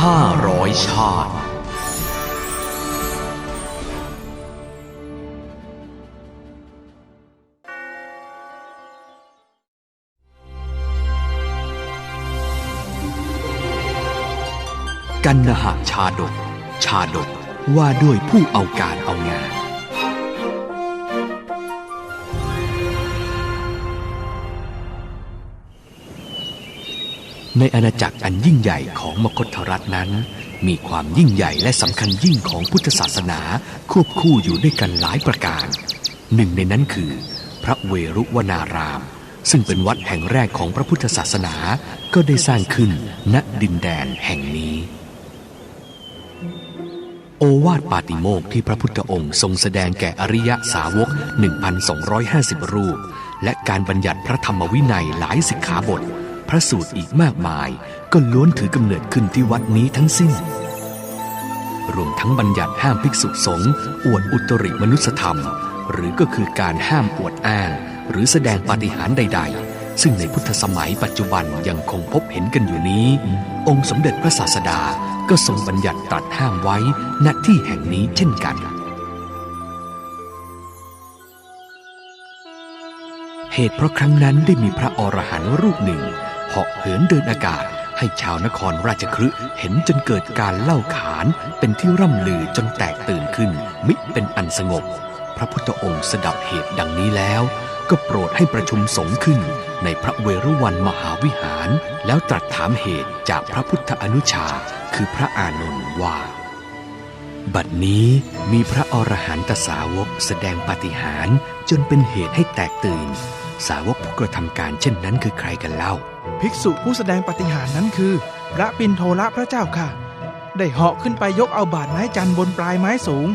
ห้าร้อยชาติ กันนหะชาดก ชาดกว่าด้วยผู้เอาการเอางาน ในอาณาจักรอันยิ่งใหญ่ของมคธรัฐนั้น มีความยิ่งใหญ่และสำคัญยิ่งของพุทธศาสนาควบคู่อยู่ด้วยกันหลายประการ หนึ่งในนั้นคือ พระเวรุวนาราม ซึ่งเป็นวัดแห่งแรกของพระพุทธศาสนาก็ได้สร้างขึ้นณดินแดนแห่งนี้ โอวาทปาติโมกข์ที่พระพุทธองค์ทรงแสดงแก่อริยสาวก 1,250 รูป และการบัญญัติพระธรรมวินัยหลายสิกขาบท ระสูตรอีกมากมาย ก็ล้วนถือกำเนิดขึ้นที่วัดนี้ทั้งสิ้น รวมทั้งบัญญัติห้ามภิกษุสงฆ์อวดอุตริมนุสธรรม หรือก็คือการห้ามอวดอ้าง หรือแสดงปาฏิหาริย์ใด ๆ ซึ่งในพุทธสมัยปัจจุบันยังคงพบเห็นกันอยู่นี้ องค์สมเด็จพระศาสดาก็ทรงบัญญัติตรัสห้ามไว้ณที่แห่งนี้เช่นกันเหตุเพราะครั้งนั้นได้มีพระอรหันต์รูปหนึ่ง เหาะเหินเดินอากาศ ให้ชาวนครราชคฤห์เห็นจนเกิดการเล่าขานเป็นที่ร่ำลือจนแตกตื่นขึ้น มิเป็นอันสงบ พระพุทธองค์สดับเหตุดังนี้แล้ว ก็โปรดให้ประชุมสงฆ์ขึ้น ในพระเวรุวันมหาวิหาร แล้วตรัสถามเหตุจากพระพุทธอนุชา คือพระอานนท์ว่าบัดนี้มีพระอรหันตสาวกแสดงปาฏิหาริย์จนเป็นเหตุให้แตกตื่น สาวกผู้กระทำการเช่นนั้นคือใครกันเล่า ภิกษุผู้แสดงปฏิหารนั้นคือ พระปินโทละพระเจ้าค่ะ ได้เหาะขึ้นไปยกเอาบาดไม้จันทร์บนปลายไม้สูง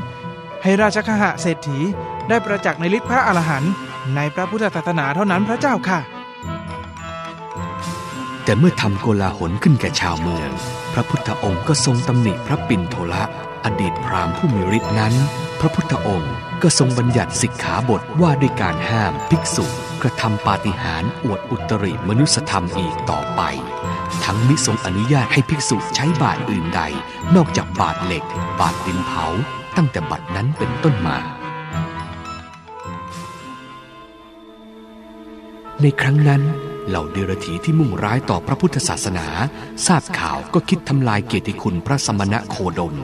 ให้ราชคหะเศรษฐีได้ประจักษ์ในฤทธิพระอรหันต์ในพระพุทธศาสนาเท่านั้นพระเจ้าค่ะ แต่เมื่อทำโกลาหลขึ้นแก่ชาวเมือง พระพุทธองค์ก็ทรงตำหนิพระปินโทละ อดีตพราหมณ์ผู้มีฤทธิ์นั้น พระพุทธองค์ก็ทรงบัญญัติสิกขาบทว่าด้วยการห้ามภิกษุกระทำปาฏิหาริย์อวดอุตริมนุสธรรมอีกต่อไป ทั้งมิทรงอนุญาตให้ภิกษุใช้บาทอื่นใด นอกจากบาทเหล็ก บาทดินเผา ตั้งแต่บัดนั้นเป็นต้นมา ในครั้งนั้น เหล่าเดรถีที่มุ่งร้ายต่อพระพุทธศาสนา ทราบข่าวก็คิดทำลายเกียรติคุณพระสมณะโคดม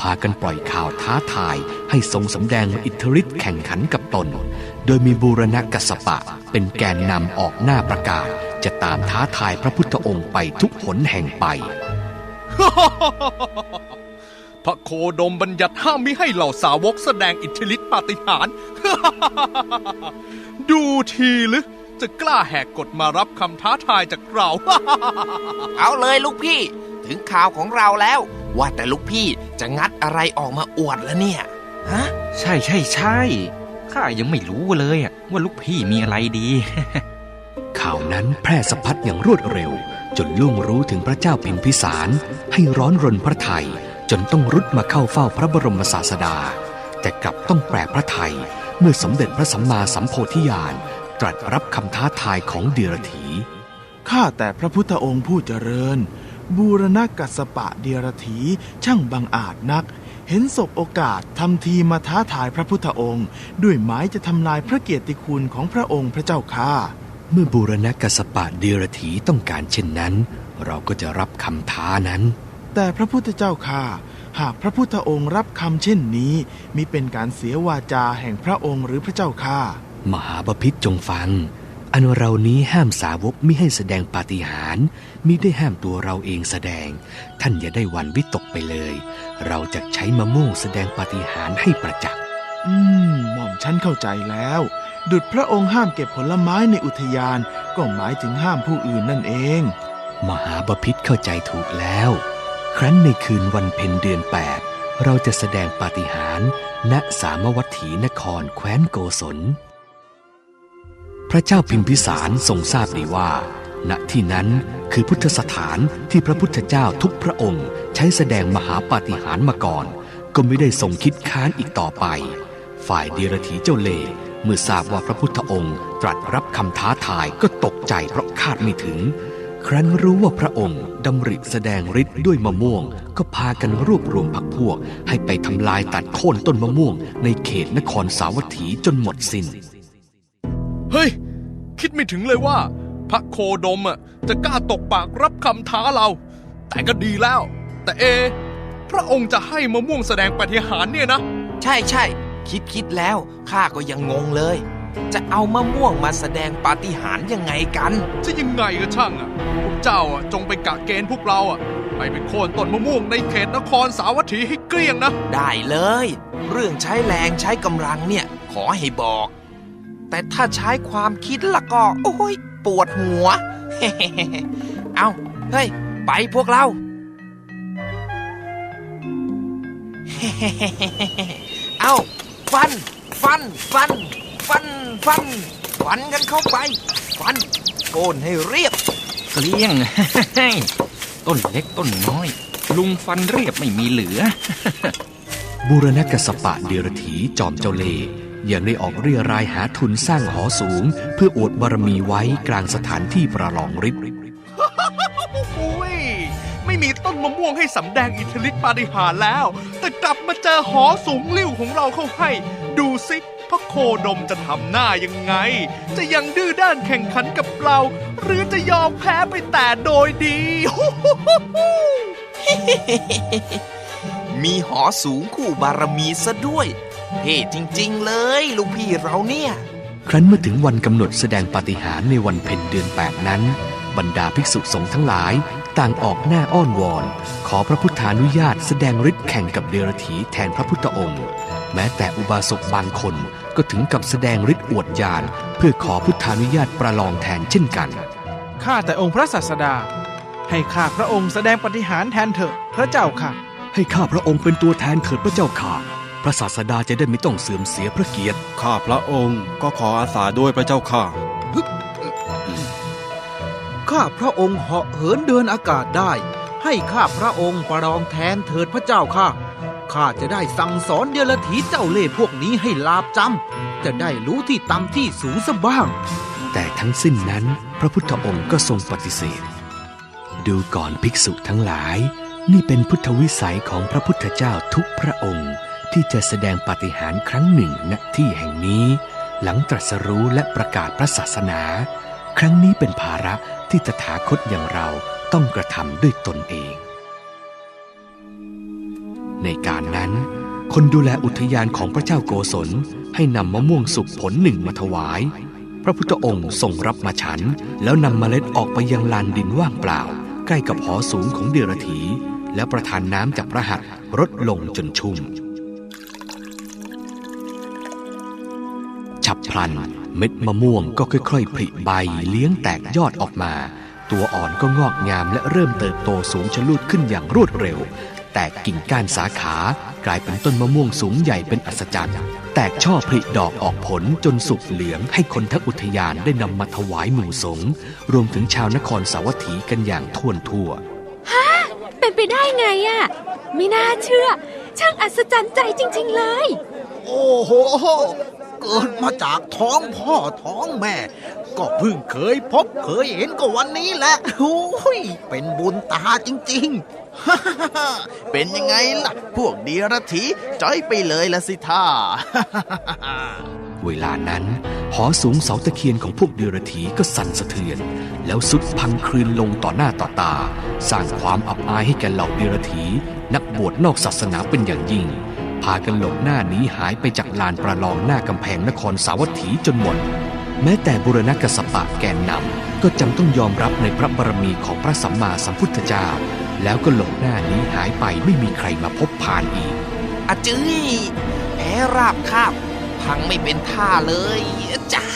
พากันปล่อยข่าวท้าทาย ให้ทรงสำแดงอิทธิฤทธิ์แข่งขันกับตน โดยมีบูรณะกัสสปะ เป็นแกนนำออกหน้าประกาศ จะตามท้าทายพระพุทธองค์ไปทุกหนแห่งไป พระโคดมบัญญัติห้ามมิให้เหล่าสาวกแสดงอิทธิฤทธิปาฏิหาริย์ดูทีหรือ จะกล้าแหกกฎมารับคำท้าทายจากเรา เอาเลยลูกพี่ ถึงข่าวของเราแล้ว ว่าแต่ลูกพี่จะงัดอะไรออกมาอวดแล้วเนี่ย ฮะ ใช่ใช่ใช่ข้ายังไม่รู้เลยอะว่าลูกพี่มีอะไรดี ข่าวนั้นแพร่สะพัดอย่างรวดเร็ว จนล่วงรู้ถึงพระเจ้าพิมพิสาร ให้ร้อนรนพระไทย จนต้องรุดมาเข้าเฝ้าพระบรมศาสดา แต่กลับต้องแปรพระไทยเมื่อสมเด็จพระสัมมาสัมโพธิญาณ ตรัสรับคำท้าทายของเดียรถี ข้าแต่พระพุทธองค์ผู้เจริญ บูรณกัสสปะเดียรถีช่างบังอาจนัก เห็นศพโอกาสทำทีมาท้าทายพระพุทธองค์ ด้วยหมายจะทำลายพระเกียรติคุณของพระองค์พระเจ้าข้าเมื่อบูรณกัสสปะเดียรถีต้องการเช่นนั้น เราก็จะรับคำท้านั้น แต่พระพุทธเจ้าข้าหากพระพุทธองค์รับคำเช่นนี้มิเป็นการเสียวาจาแห่งพระองค์หรือพระเจ้าข้า มหาบพิษจงฟัง อันเรานี้ห้ามสาวกมิให้แสดงปาฏิหาริย์มิได้ห้ามตัวเราเองแสดง ท่านอย่าได้หวันวิตกไปเลย เราจะใช้มะม่วงแสดงปาฏิหาริย์ให้ประจักษ์อืมหม่อมฉันเข้าใจแล้ว ดุจพระองค์ห้ามเก็บผลไม้ในอุทยาน ก็หมายถึงห้ามผู้อื่นนั่นเอง มหาบพิษเข้าใจถูกแล้ว ครั้นในคืนวันเพ็ญเดือนแปดเราจะแสดงปาฏิหาริย์ณสามวัตถีนครแคว้นโกศลพ ระเจ้าพิมพิสารทรงทราบดีว่า ณที่นั้นคือพุทธสถานที่พระพุทธเจ้าทุกพระองค์ใช้แสดงมหาปาฏิหาริย์มาก่อน ก็ไม่ได้ทรงคิดค้านอีกต่อไป ฝ่ายเดียรถีเจ้าเล่เมื่อทราบว่าพระพุทธองค์ตรัสรับคำท้าทายก็ตกใจเพราะคาดไม่ถึง ครั้นรู้ว่าพระองค์ดำริแสดงฤทธิ์ด้วยมะม่วง ก็พากันรวบรวมพักพวก ให้ไปทำลายตัดโค่นต้นมะม่วง ในเขตนครสาวัตถีจนหมดสิน้น เฮ้ย คิดไม่ถึงเลยว่า พระโคดมอะจะกล้าตกปากรับคำท้าเรา แต่ก็ดีแล้ว แต่เอ พระองค์จะให้มะม่วงแสดงปาฏิหาริย์เนี่ยนะ ใช่ใช่คิดคิดแล้วข้าก็ยังงงเลย จะเอามะม่วงมาแสดงปาฏิหาริย์ยังไงกัน จะยังไงก็ช่างอะพวกเจ้าอะจงไปกะเกณฑ์พวกเราอะไปเป็นโค่นต้นมะม่วงในเขตนครสาวัตถีให้เกลี้ยงนะ ได้เลย เรื่องใช้แรงใช้กำลังเนี่ย ขอให้บอก แต่ถ้าใช้ความคิดละก็ โอ้ยปวดหัว เอาเฮ้ย ไปพวกเรา เอาฟัน ฟัน ฟัน ฟัน ฟัน ฟันกันเข้าไป ฟันโค่นให้เรียบเกลี้ยง ต้นเล็กต้นน้อย ลุงฟันเรียบไม่มีเหลือ บูรณกสปะเดรถีจอมเจ้าเล่ห์ ยังได้ออกเรียรายหาทุนสร้างหอสูง เพื่ออวดบารมีไว้กลางสถานที่ประลองฤทธิ์โอ้ยไม่มีต้นมะม่วงให้สำแดงอิทธิฤทธิปาฏิหาริย์แล้ว แต่กลับมาเจอหอสูงลิ่วของเราเข้าให้ ดูสิพระโคดมจะทำหน้ายังไง จะยังดื้อด้านแข่งขันกับเรา หรือจะยอมแพ้ไปแต่โดยดี มีหอสูงคู่บารมีซะด้วย เท่จริง ๆ เลย ลูกพี่เราเนี่ย ครั้นเมื่อถึงวันกำหนดแสดงปาฏิหาริย์ในวันเพ็ญเดือนแปดนั้น บรรดาภิกษุสงฆ์ทั้งหลาย ต่างออกหน้าอ้อนวอน ขอพระพุทธานุญาตแสดงฤทธิ์แข่งกับเดรถีแทนพระพุทธองค์ แม้แต่อุบาสกบางคนก็ถึงกับแสดงฤทธิ์อวดญาณเพื่อขอพุทธานุญาตประลองแทนเช่นกัน ข้าแต่องค์พระศาสดา ให้ข้าพระองค์แสดงปฏิหารย์แทนเถอะพระเจ้าค่ะ ให้ข้าพระองค์เป็นตัวแทนเถิดพระเจ้าค่ะ พระศาสดาจะได้ไม่ต้องเสื่อมเสียพระเกียรติ ข้าพระองค์ก็ขออาสาด้วยพระเจ้าค่ะ ข้าพระองค์เหาะเหินเดินอากาศได้ ให้ข้าพระองค์ประลองแทนเถิดพระเจ้าค่ะ ข้าจะได้สั่งสอนเดลถีเจ้าเล่ห์พวกนี้ให้ลาบจำ จะได้รู้ที่ต่ำที่สูงสบ้าง แต่ทั้งสิ้นนั้นพระพุทธองค์ก็ทรงปฏิเสธ ดูก่อนภิกษุทั้งหลาย นี่เป็นพุทธวิสัยของพระพุทธเจ้าทุกพระองค์ ที่จะแสดงปาฏิหาริย์ครั้งหนึ่งณที่แห่งนี้ หลังตรัสรู้และประกาศพระศาสนา ครั้งนี้เป็นภาระที่ตถาคตอย่างเราต้องกระทำด้วยตนเอง ในการนั้น คนดูแลอุทยานของพระเจ้าโกศลให้นำมะม่วงสุกผลหนึ่งมาถวาย พระพุทธองค์ทรงรับมาฉัน แล้วนำเมล็ดออกไปยังลานดินว่างเปล่า ใกล้กับหอสูงของเดรถี แล้วประทานน้ำจากพระหัตถ์รดลงจนชุ่ม ฉับพลัน เม็ดมะม่วงก็ค่อยๆผลิใบเลี้ยงแตกยอดออกมา ตัวอ่อนก็งอกงามและเริ่มเติบโตสูงชะลูดขึ้นอย่างรวดเร็ว แตกกิ่งก้านสาขากลายเป็นต้นมะม่วงสูงใหญ่เป็นอัศจรรย์ แตกช่อผลิดอกออกผลจนสุกเหลืองให้คนทั้งอุทยานได้นำมาถวายหมู่สงฆ์รวมถึงชาวนครสาวัตถีกันอย่างท่วนทั่วเป็นไปได้ไงอะไม่น่าเชื่อ ช่างอัศจรรย์ใจจริง ๆ เลย โอ้โห เกิดมาจากท้องพ่อท้องแม่ ก็เพิ่งเคยพบเคยเห็นก็วันนี้แหละโอ้ยเป็นบุญตาจริง ๆ เป็นยังไงล่ะ พวกเดียรถีจ้อยไปเลยละสิท่าเวลานั้นหอสูงเสาตะเคียนของพวกเดรถีก็สั่นสะเทือน แล้วสุดพังคลืนลงต่อหน้าต่อตา สร้างความอับอายให้แก่เหล่าเดรถีนักบวชนอกศาสนาเป็นอย่างยิ่ง พากันหลบหน้าหนี้หายไปจากลานประลองหน้ากำแพงนครสาวัตถีจนหมด แม้แต่บุรณกสปะแกนนำก็จำต้องยอมรับในพระบารมีของพระสัมมาสัมพุทธเจ้า แล้วก็หลบหน้าหนี้หายไปไม่มีใครมาพบผ่านอีกอาจื้ยแพ้ราบคาบพังไม่เป็นท่าเลยจ้า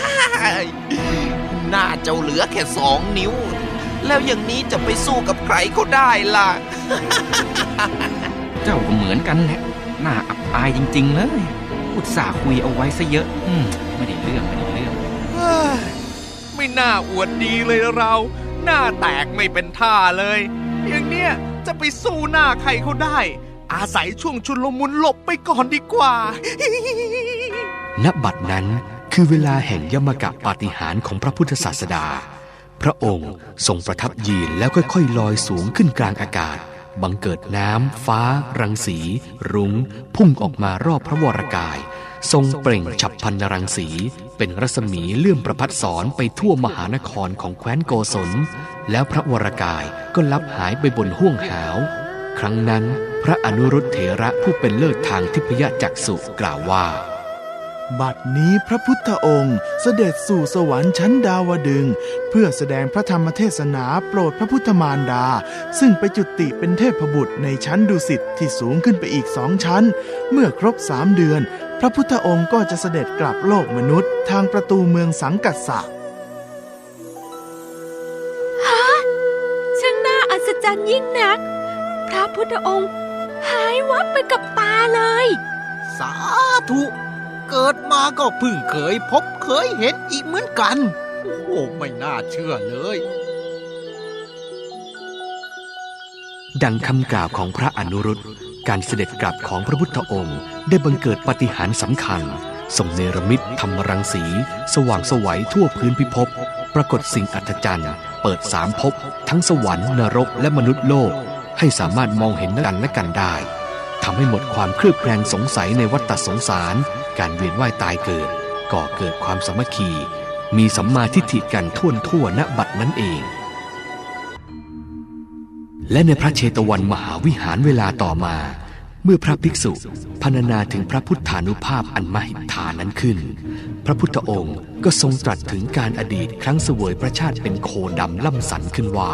หน้าเจ้าเหลือแค่สองนิ้ว แล้วอย่างนี้จะไปสู้กับใครก็ได้ล่ะ เจ้าก็เหมือนกันแหละ หน้าอับอายจริง ๆ เลย อุตส่าห์คุยเอาไว้ซะเยอะ อืมไม่ได้เรื่องไม่ได้เรื่อง เฮ้ยไม่น่าอวดดีเลยเรา หน้าแตกไม่เป็นท่าเลย อย่างเนี้ยจะไปสู้หน้าใครเขาได้ อาศัยช่วงชุนลมุนหลบไปก่อนดีกว่า ณบัดนั้นคือเวลาแห่งยมกะปาฏิหาริย์ของพระพุทธศาสดา พระองค์ทรงประทับยืนแล้วค่อยๆลอยสูงขึ้นกลางอากาศ บังเกิดน้ำ ฟ้า รังสี รุง้ง พุ่งออกมารอบพระวรากาย ทรงเปล่งฉับพันนรังสี เป็นรัศมีเลื่อมประพัดสอนไปทั่วมหานครของแคว้นโกศล แล้วพระวรากายก็ลับหายไปบนห้วงหาว ครั้งนั้น พระอนุรุตเถระผู้เป็นเลิศทางทิพยจักษุกล่าวว่า บัดนี้พระพุทธองค์เสด็จสู่สวรรค์ชั้นดาวดึงส์เพื่อแสดงพระธรรมเทศนาโปรดพระพุทธมารดา ซึ่งไปจุติเป็นเทพบุตรในชั้นดุสิตที่สูงขึ้นไปอีกสองชั้น เมื่อครบสามเดือน พระพุทธองค์ก็จะเสด็จกลับโลกมนุษย์ทางประตูเมืองสังกัสสะช่างน่าอัศจรรย์ยิ่งนัก พระพุทธองค์หายวับไปกับตาเลย สาธุ เกิดมาก็เพิ่งเคยพบเคยเห็นอีกเหมือนกัน โอ้ไม่น่าเชื่อเลย ดังคำกล่าวของพระอนุรุตการเสด็จกลับของพระพุทธองค์ ได้บังเกิดปฏิหารสำคัญส่งเนรมิตธรรมรังสี สว่างสวัยทั่วพื้นพิภพปรากฏสิ่งอัศจรรย์ เปิดสามภพทั้งสวรรค์นรกและมนุษย์โลก ให้สามารถมองเห็นกันและกันได้ทำให้หมดความเครือบแคลงสงสัยในวัฏสงสาร การเวียนว่ายตายเกิด ก่อเกิดความสามัคคี มีสัมมาทิฏฐิกันท่วนทั่วณบัดนั้นเอง และในพระเชตวันมหาวิหารเวลาต่อมา เมื่อพระภิกษุพรรณนาถึงพระพุทธานุภาพอันมหิทานั้นขึ้น พระพุทธองค์ก็ทรงตรัสถึงการอดีตครั้งเสวยพระชาติเป็นโคดำล่ำสันขึ้นว่า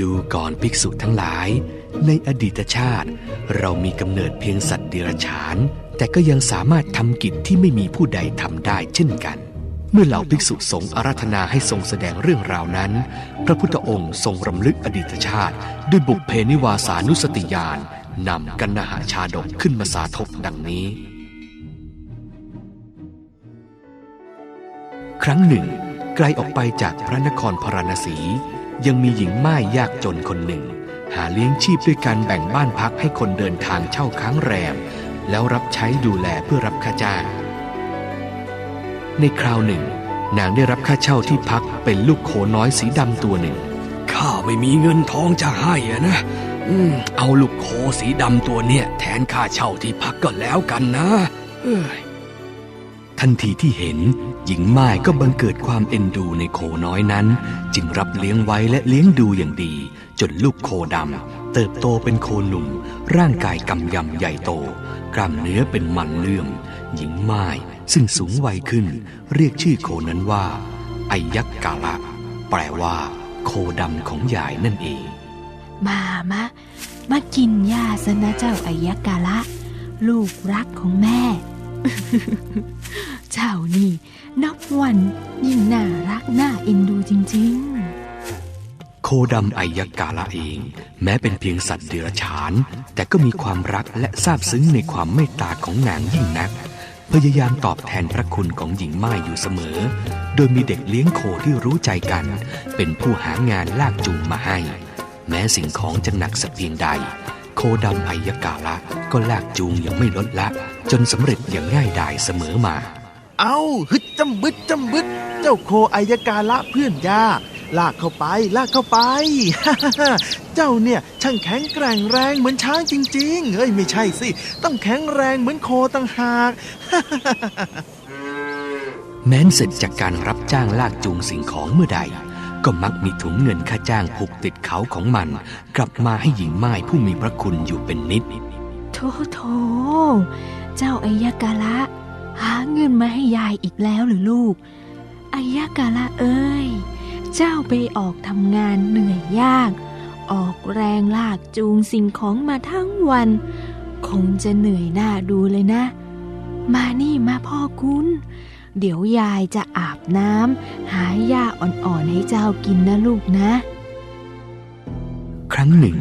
ดูก่อนภิกษุทั้งหลาย ในอดีตชาติ เรามีกำเนิดเพียงสัตว์เดรัจฉาน แต่ก็ยังสามารถทำกิจที่ไม่มีผู้ใดทำได้เช่นกัน เมื่อเหล่าภิกษุสงฆ์อาราธนาให้ทรงแสดงเรื่องราวนั้น พระพุทธองค์ทรงรำลึกอดีตชาติ ด้วยบุพเพนิวาสานุสติญาณนำกันนหาชาดกขึ้นมาสาธบดังนี้ ครั้งหนึ่ง ไกลออกไปจากพระนครพาราณสี ยังมีหญิงม่ายยากจนคนหนึ่ง หาเลี้ยงชีพด้วยการแบ่งบ้านพักให้คนเดินทางเช่าค้างแรม แล้วรับใช้ดูแลเพื่อรับค่าจ้าง ในคราวหนึ่ง นางได้รับค่าเช่าที่พักเป็นลูกโขน้อยสีดำตัวหนึ่ง ข้าไม่มีเงินทองจะให้อะนะอืมเอาลูกโคสีดำตัวเนี่ย แทนค่าเช่าที่พักก็แล้วกันนะเอ้ยทันทีที่เห็น หญิงม่ายก็บังเกิดความเอ็นดูในโคน้อยนั้น จึงรับเลี้ยงไว้และเลี้ยงดูอย่างดี จนลูกโคดำเติบโตเป็นโคหนุ่ม ร่างกายกำยำใหญ่โต กล้ามเนื้อเป็นมันเลื่อม หญิงม่ายซึ่งสูงวัยขึ้น เรียกชื่อโคนั้นว่า ไอยักษ์กาละ แปลว่า โคดำของยายนั่นเอง มามะ มากินยาซะนะเจ้าไอายกาละ ลูกรักของแม่ เจ้านี่ นับวันยิ่งน่ารักน่าเอ็นดูจริง โคดำไอยกาละเอง แม้เป็นเพียงสัตว์เดรัจฉาน แต่ก็มีความรักและซาบซึ้งในความเมตตาของนางยิ่งนัก พยายามตอบแทนพระคุณของหญิงม่ายอยู่เสมอ โดยมีเด็กเลี้ยงโคที่รู้ใจกัน เป็นผู้หางานลากจูงมาให้ แม้สิ่งของจะหนักสักเพียงใด โคดำไอยกาละก็ลากจูงอย่างไม่ลดละ จนสำเร็จอย่างง่ายดายเสมอมา เอาฮึดจำบึดจำบึด เจ้าโคอยกาละเพื่อนยา ลากเข้าไป ลากเข้าไป เจ้าเนี่ยช่างแข็งแกร่งแรงเหมือนช้างจริง ๆเฮ้ยไม่ใช่สิ ต้องแข็งแรงเหมือนโคต่างหาก แม้นเสร็จจากการรับจ้างลากจูงสิ่งของเมื่อใด ก็มักมีถุงเงินค่าจ้างผูกติดเขาของมัน กลับมาให้หญิงม่ายผู้มีพระคุณอยู่เป็นนิดโถโถเจ้าอายกาละหาเงินมาให้ยายอีกแล้วหรือลูกอายกาละเอ้ย เจ้าไปออกทำงานเหนื่อยยาก ออกแรงลากจูงสิ่งของมาทั้งวัน คงจะเหนื่อยหน้าดูเลยนะ มานี่มาพ่อคุณ เดี๋ยวยายจะอาบน้ำหาหญ้าอ่อนๆให้เจ้ากินนะลูกนะ ครั้งหนึ่ง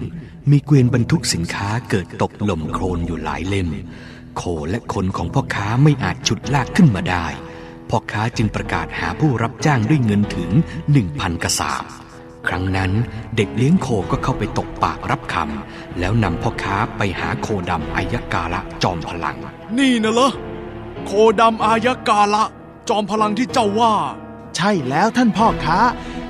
มีเกวียนบรรทุกสินค้าเกิดตกหล่มโคลนอยู่หลายเล่ม โคและคนของพ่อค้าไม่อาจฉุดลากขึ้นมาได้ พ่อค้าจึงประกาศหาผู้รับจ้างด้วยเงินถึงหนึ่งพันกระสาบครั้งนั้นเด็กเลี้ยงโคก็เข้าไปตกปากรับคำแล้วนำพ่อค้าไปหาโคดำอายกาละจอมพลัง นี่นะเหรอโคดำอายกาละ จอมพลังที่เจ้าว่า ใช่แล้วท่านพ่อค้า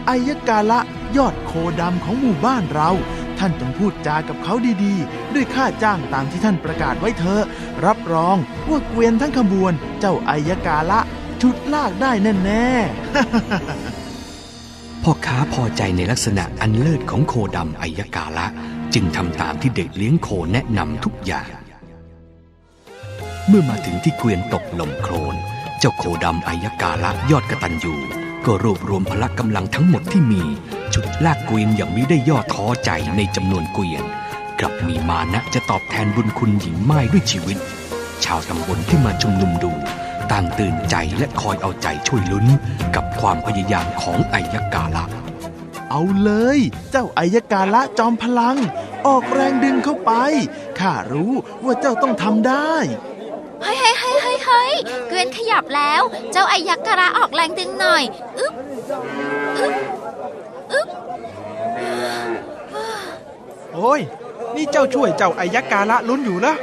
อายกาละยอดโคดำของหมู่บ้านเรา ท่านต้องพูดจากับเขาดีๆ ด้วยค่าจ้างตามที่ท่านประกาศไว้เถอะรับรองว่าเกวียนทั้งขบวน เจ้าอายกาละ ชุดลากได้แน่ๆ พ่อค้าพอใจในลักษณะอันเลิศของโคดำไอยกาละ จึงทำตามที่เด็กเลี้ยงโคแนะนำทุกอย่าง เมื่อมาถึงที่เกวียนตกลมโคลน เจ้าโคดำไอยกาละยอดกระตันยูก็รวบรวมพละกำลังทั้งหมดที่มีชุดลากเกวียนอย่างมิได้ย่อท้อใจในจำนวนเกวียน กลับมีมานะจะตอบแทนบุญคุณหญิงไม้ด้วยชีวิต ชาวตำบลที่มาชุมนุมดู ต่างตื่นใจและคอยเอาใจช่วยลุ้น กับความพยายามของไอยกาละ เอาเลย เจ้าอายกาละจอมพลัง ออกแรงดึงเข้าไป ข้ารู้ว่าเจ้าต้องทำได้เฮ้ยเฮ้ยเฮ้ยเฮ้ยเฮ้ยเกวียนขยับแล้ว เจ้าไอายักษ์กระออกแรงดึงหน่อย อึ๊บ อึ๊บ อึ๊บ โอ้ย นี่เจ้าช่วยเจ้าไอยกาละลุ้นอยู่ละ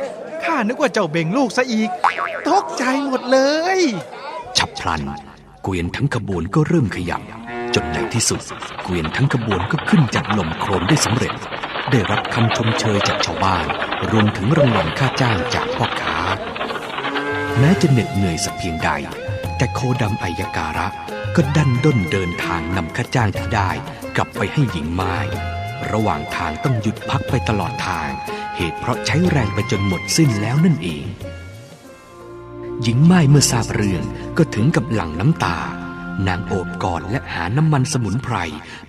ข้านึกว่าเจ้าเบ่งลูกซะอีก ตกใจหมดเลย ฉับพลัน เกวียนทั้งขบวนก็เริ่มขยับ จนในที่สุด เกวียนทั้งขบวนก็ขึ้นจากลมโครนได้สำเร็จ ได้รับคำชมเชยจากชาวบ้าน รวมถึงรางวัลค่าจ้างจากพ่อค้า แม้จะเหน็ดเหนื่อยสักเพียงใด แต่โคดำไอยการะ ก็ดันด้นเดินทางนำค่าจ้างที่ได้ กลับไปให้หญิงไม้ระหว่างทางต้องหยุดพักไปตลอดทาง เหตุเพราะใช้แรงไปจนหมดสิ้นแล้วนั่นเอง หญิงไม้เมื่อทราบเรื่องก็ถึงกับหลั่งน้ำตา นางโอบกอดและหาน้ำมันสมุนไพร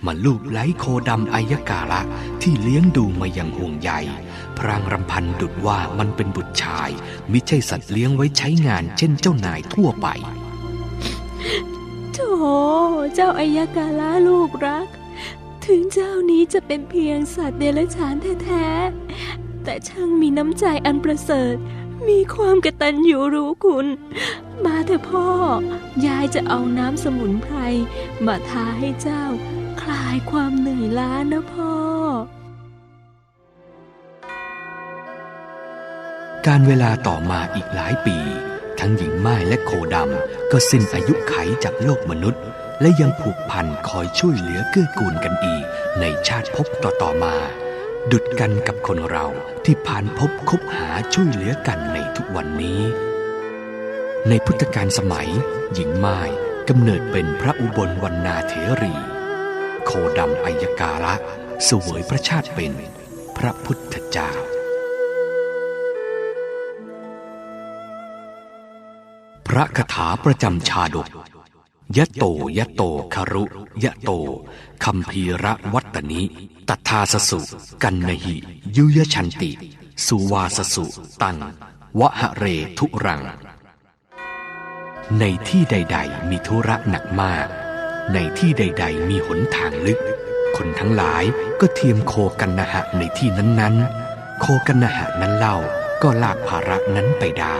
มาลูบไล้โคดำไอยกาละที่เลี้ยงดูมาอย่างห่วงใยพรางรำพันดุดว่ามันเป็นบุตรชาย มิใช่สัตว์เลี้ยงไว้ใช้งานเช่นเจ้านายทั่วไปโถเจ้าอายกาละลูกรักถึงเจ้านี้จะเป็นเพียงสัตว์เดรัจฉานแท้ๆ แต่ช่างมีน้ำใจอันประเสริฐ มีความกระตัญญูรู้คุณ มาเถอะพ่อ ยายจะเอาน้ำสมุนไพร มาทาให้เจ้า คลายความเหนื่อยล้านะพ่อ การเวลาต่อมาอีกหลายปี ทั้งหญิงไม้และโคดำก็สิ้นอายุไขจากโลกมนุษย์ และยังผูกพันคอยช่วยเหลือเกื้อกูลกันอีกในชาติภพต่อๆมา ดุดกันกับคนเราที่ผ่านพบคบหาช่วยเหลือกันในทุกวันนี้ ในพุทธกาลสมัย หญิงไม้กำเนิดเป็นพระอุบลวรรณาเถรี โคดำไอยการะสวยพระชาติเป็นพระพุทธเจ้าพระคาถาประจำชาดก ยะโตยะโตคารุ ยะโตคัมภีระวัตตนิตัทธาสสุ กันนหิ ยุยชันติ สุวาสสุ ตัง วะหะเรทุรัง ในที่ใด ๆ มีธุระหนักมาก ในที่ใด ๆ มีหนทางลึก คนทั้งหลายก็เทียมโคกันนะหะในที่นั้นๆ โคกันนะหะนั้นเล่าก็ลากภาระนั้นไปได้